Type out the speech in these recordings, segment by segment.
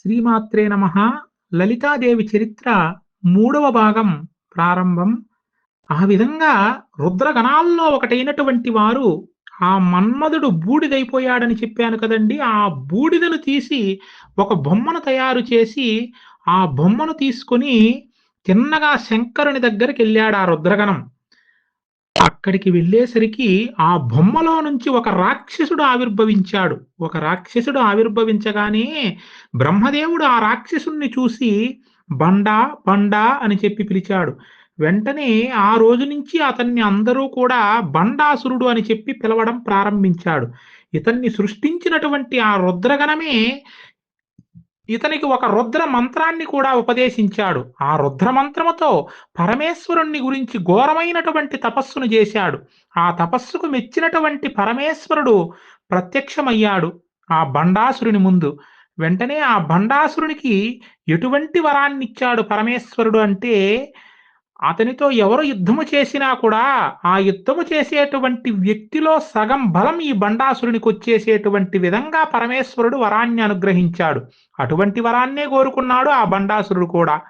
శ్రీమాత్రే నమ. లలితాదేవి చరిత్ర మూడవ భాగం ప్రారంభం. ఆ విధంగా రుద్రగణాల్లో ఒకటైనటువంటి వారు ఆ మన్మధుడు బూడిదైపోయాడని చెప్పాను కదండి. ఆ బూడిదను తీసి ఒక బొమ్మను తయారు చేసి ఆ బొమ్మను తీసుకొని తిన్నగా శంకరుని దగ్గరికి వెళ్ళాడు ఆ రుద్రగణం. అక్కడికి వెళ్ళేసరికి ఆ బొమ్మలో నుంచి ఒక రాక్షసుడు ఆవిర్భవించాడు. ఒక రాక్షసుడు ఆవిర్భవించగానే బ్రహ్మదేవుడు ఆ రాక్షసుణ్ణి చూసి బండా బండా అని చెప్పి పిలిచాడు. వెంటనే ఆ రోజు నుంచి అతన్ని అందరూ కూడా బండాసురుడు అని చెప్పి పిలవడం ప్రారంభించాడు. ఇతన్ని సృష్టించినటువంటి ఆ రుద్రగణమే ఇతనికి ఒక రుద్ర మంత్రాన్ని కూడా ఉపదేశించాడు. ఆ రుద్ర మంత్రముతో పరమేశ్వరుణ్ణి గురించి ఘోరమైనటువంటి తపస్సును చేశాడు. ఆ తపస్సుకు మెచ్చినటువంటి పరమేశ్వరుడు ప్రత్యక్షమయ్యాడు ఆ బండాసురుని ముందు. వెంటనే ఆ బండాసురునికి ఎటువంటి వరాన్ని ఇచ్చాడు పరమేశ్వరుడు అంటే అతనితో ఎవరు యుద్ధము చేసినా కూడా ఆ యుద్ధము చేసేటువంటి వ్యక్తిలో సగం బలం ఈ బండాసురునికి వచ్చేసేటువంటి విధంగా పరమేశ్వరుడు వరాన్ని అనుగ్రహించాడు. అటువంటి వరాన్నే కోరుకున్నాడు ఆ బండాసురుడు కూడా.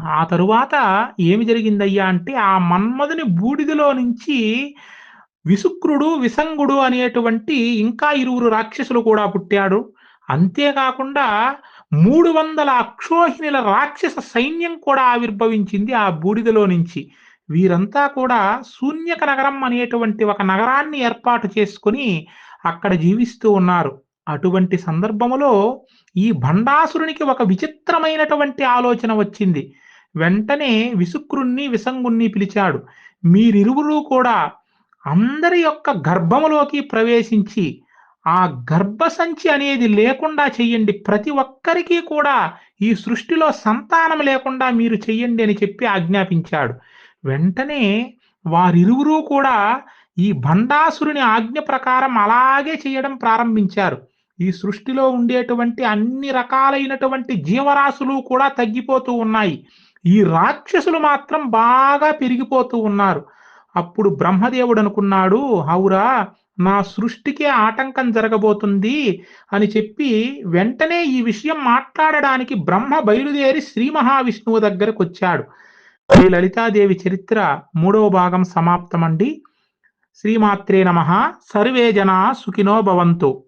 ఆ తరువాత ఏమి జరిగిందయ్యా అంటే ఆ మన్మధుని బూడిదలో నుంచి విసుక్రుడు విసంగుడు అనేటువంటి ఇంకా ఇరువురు రాక్షసులు కూడా పుట్టాడు. అంతేకాకుండా మూడు వందల అక్షోహిణుల రాక్షస సైన్యం కూడా ఆవిర్భవించింది ఆ బూడిదలో నుంచి. వీరంతా కూడా శూన్యక నగరం అనేటువంటి ఒక నగరాన్ని ఏర్పాటు చేసుకుని అక్కడ జీవిస్తూ ఉన్నారు. అటువంటి సందర్భములో ఈ భండాసురునికి ఒక విచిత్రమైనటువంటి ఆలోచన వచ్చింది. వెంటనే విసుక్రుణ్ణి విసంగుణ్ణి పిలిచాడు. మీరిరువురు కూడా అందరి యొక్క గర్భములోకి ప్రవేశించి ఆ గర్భసంచి అనేది లేకుండా చెయ్యండి. ప్రతి ఒక్కరికి కూడా ఈ సృష్టిలో సంతానం లేకుండా మీరు చెయ్యండి అని చెప్పి ఆజ్ఞాపించాడు. వెంటనే వారిరువురు కూడా ఈ భండాసురుని ఆజ్ఞ ప్రకారం అలాగే చేయడం ప్రారంభించారు. ఈ సృష్టిలో ఉండేటువంటి అన్ని రకాలైనటువంటి జీవరాశులు కూడా తగ్గిపోతూ ఉన్నాయి. ఈ రాక్షసులు మాత్రం బాగా పెరిగిపోతూ ఉన్నారు. అప్పుడు బ్రహ్మదేవుడు అనుకున్నాడు హౌరా నా సృష్టికే ఆటంకం జరగబోతుంది అని చెప్పి వెంటనే ఈ విషయం మాట్లాడడానికి బ్రహ్మ బయలుదేరి శ్రీ మహావిష్ణువు దగ్గరకు వచ్చాడు శ్రీ లలితాదేవి చరిత్ర మూడవ భాగం సమాప్తమండి. శ్రీమాత్రే నమ. సర్వే జనా సుఖినో భవంతు.